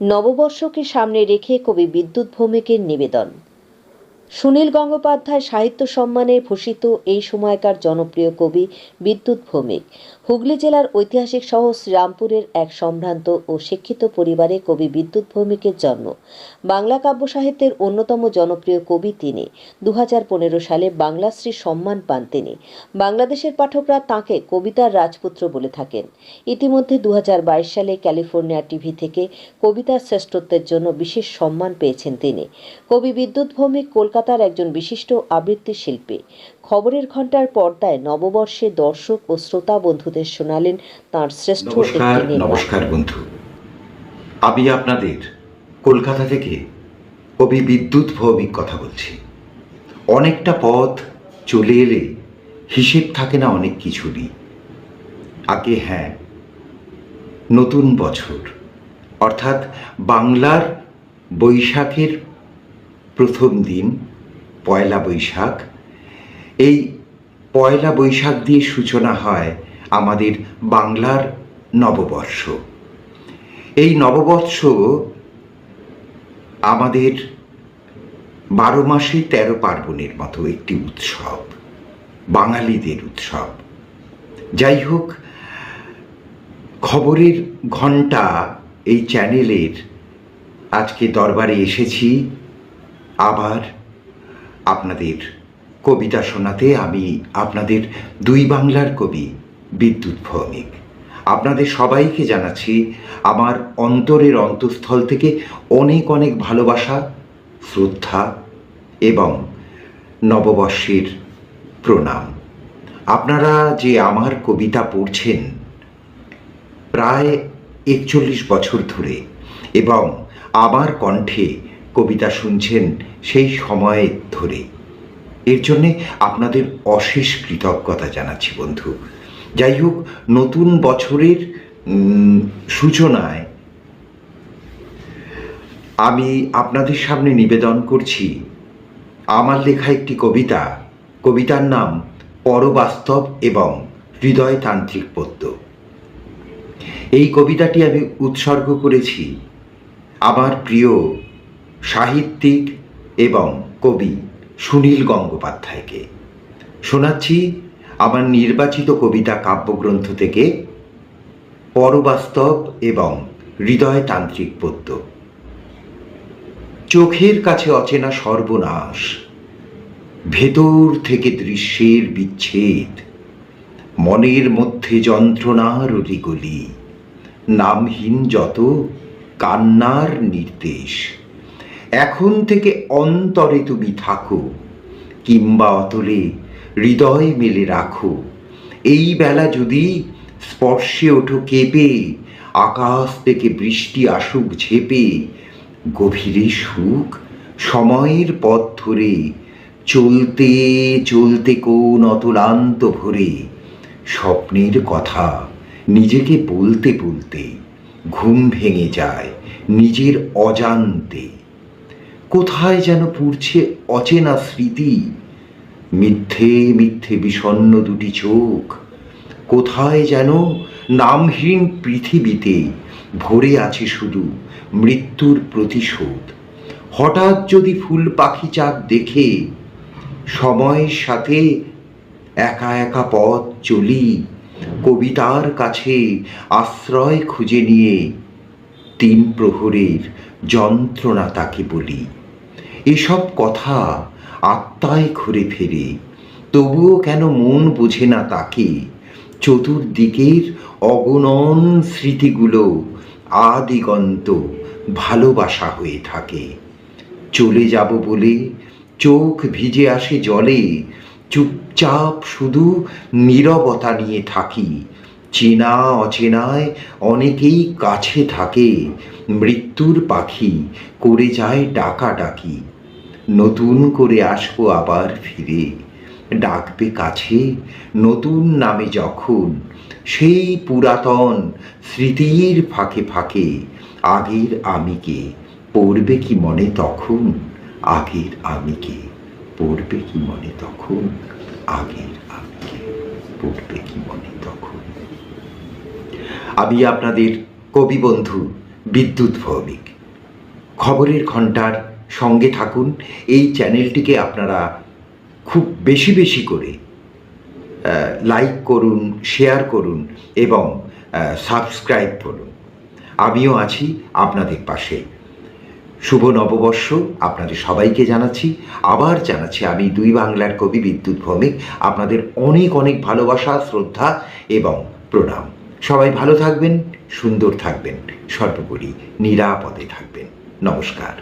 নববর্ষকে সামনে রেখে কবি বিদ্যুৎ ভৌমিকের নিবেদন। সুনীল গঙ্গোপাধ্যায় সাহিত্য সম্মানে ভূষিত এই সময়কার জনপ্রিয় কবি বিদ্যুৎ ভৌমিক। হুগলি জেলার ঐতিহাসিক শহর শ্রীরামপুরের এক সম্ভ্রান্ত ও শিক্ষিত পরিবারে কবি বিদ্যুৎ ভৌমিকের জন্ম। বাংলা কাব্য সাহিত্যের অন্যতম জনপ্রিয় কবি তিনি। দুহাজার পনেরো সালে বাংলাশ্রী সম্মান পান তিনি। বাংলাদেশের পাঠকরা তাঁকে কবিতার রাজপুত্র বলে থাকেন। ইতিমধ্যে দু হাজার বাইশ সালে ক্যালিফোর্নিয়া টিভি থেকে কবিতার শ্রেষ্ঠত্বের জন্য বিশেষ সম্মান পেয়েছেন তিনি। কবি বিদ্যুৎ ভৌমিক কলকাতার একজন বিশিষ্ট আবৃত্তি শিল্পী। খবরের ঘণ্টার পর্দায় নববর্ষে দর্শক ও শ্রোতা বন্ধুদের শোনালেন তাঁর শ্রেষ্ঠ নমস্কার একটি নমস্কার বন্ধু। আমি আপনাদের কলকাতা থেকে কবি বিদ্যুৎ ভৌমিক কথা বলছি। অনেকটা পথ চলে এলে হিসেব থাকে না অনেক কিছুরই আগে হ্যাঁ নতুন বছর অর্থাৎ বাংলার বৈশাখের প্রথম দিন পয়লা বৈশাখ। এই পয়লা বৈশাখ দিয়ে সূচনা হয় আমাদের বাংলার নববর্ষ। এই নববর্ষ আমাদের বারো মাসে তেরো পার্বণের মতো একটি উৎসব, বাঙালিদের উৎসব। যাই হোক, খবরের ঘণ্টা এই চ্যানেলের আজকে দরবারে এসেছি। আবার আপনাদের কবিতা শোনাতে আমি আপনাদের দুই বাংলার কবি বিদ্যুৎ ভৌমিক। আপনাদের সবাইকে জানাচ্ছি আমার অন্তরের অন্তঃস্থল থেকে অনেক অনেক ভালোবাসা, শ্রদ্ধা এবং নববর্ষের প্রণাম। আপনারা যে আমার কবিতা পড়ছেন প্রায় একচল্লিশ বছর ধরে এবং আমার কণ্ঠে কবিতা শুনছেন সেই সময় ধরে। এর জন্যে আপনাদের অশেষ কৃতজ্ঞতা জানাচ্ছি বন্ধু। যাই হোক, নতুন বছরের সূচনায় আমি আপনাদের সামনে নিবেদন করছি, আমার লেখা একটি কবিতা। কবিতার নাম পরবাস্তব এবং হৃদয়তান্ত্রিক পদ্য। এই কবিতাটি আমি উৎসর্গ করেছি আমার প্রিয় সাহিত্যিক এবং কবি সুনীল গঙ্গোপাধ্যায়কে। শোনাচ্ছি আমার নির্বাচিত কবিতা কাব্যগ্রন্থ থেকে পরবাস্তব এবং হৃদয়তান্ত্রিক পদ্য। চোখের কাছে অচেনা সর্বনাশ, ভেতর থেকে দৃশ্যের বিচ্ছেদ, মনের মধ্যে যন্ত্রণার অলিগলি নামহীন যত কান্নার নির্দেশ। এখন থেকে অন্তরে তুমি থাকো, কিংবা অতলে হৃদয় মেলে রাখো। এই বেলা যদি স্পর্শে ওঠো কেঁপে, আকাশ থেকে বৃষ্টি আসুক ঝেপে, গভীরে সুখ সময়ের পথ ধরে, চলতে চলতে কোন অতলান্ত ভরে, স্বপ্নের কথা নিজেকে বলতে বলতে ঘুম ভেঙে যায় নিজের অজান্তে। কোথায় যেন পুড়ছে অচেনা স্মৃতি? মিথ্যে মিথ্যে বিষণ্ণ দুটি চোখ। কোথায় যেন নামহীন পৃথিবীতে ভরে আছে শুধু মৃত্যুর প্রতিশোধ। হঠাৎ যদি ফুল পাখি চাঁদ দেখে, সময়ের সাথে একা একা পথ চলি, কবিতার কাছে আশ্রয় খুঁজে নিয়ে তিন প্রহরের যন্ত্রণা তাকে বলি। এসব কথা আত্মায় ঘুরে ফেরে, তবুও কেন মন বোঝে না তাকে? চতুর্দিকের অগণন স্মৃতিগুলো আদিগন্ত ভালোবাসা হয়ে থাকে। চলে যাব বলে চোখ ভিজে আসে জলে, চুপচাপ শুধু নীরবতা নিয়ে থাকি। চেনা অচেনায় অনেকেই কাছে থাকে মৃত্যুর পাখি করে যায় ডাকাডাকি নতুন করে আসব আবার ফিরে। ডাকবে কাছে নতুন নামে যখন। সেই পুরাতন স্মৃতির ফাঁকে ফাঁকে আগের আমিকে। পড়বে কি মনে তখন? আগের আমিকে। পড়বে কি মনে তখন? আগের আমিকে। পড়বে কি মনে তখন? আমি আপনাদের কবি বন্ধু বিদ্যুৎ ভৌমিক। খবরের ঘণ্টার সঙ্গে থাকুন, এই চ্যানেলটিকে আপনারা খুব বেশি বেশি করে লাইক করুন, শেয়ার করুন এবং সাবস্ক্রাইব করুন। আমিও আছি আপনাদের পাশে। শুভ নববর্ষ আপনাদের সবাইকে জানাচ্ছি। আবার জানাচ্ছি আমি দুই বাংলার কবি বিদ্যুৎ ভৌমিক। আপনাদের অনেক অনেক ভালোবাসা, শ্রদ্ধা এবং প্রণাম। সবাই ভালো থাকবেন। সুন্দর থাকবেন। সর্বোপরি নিরাপদে থাকবেন। নমস্কার।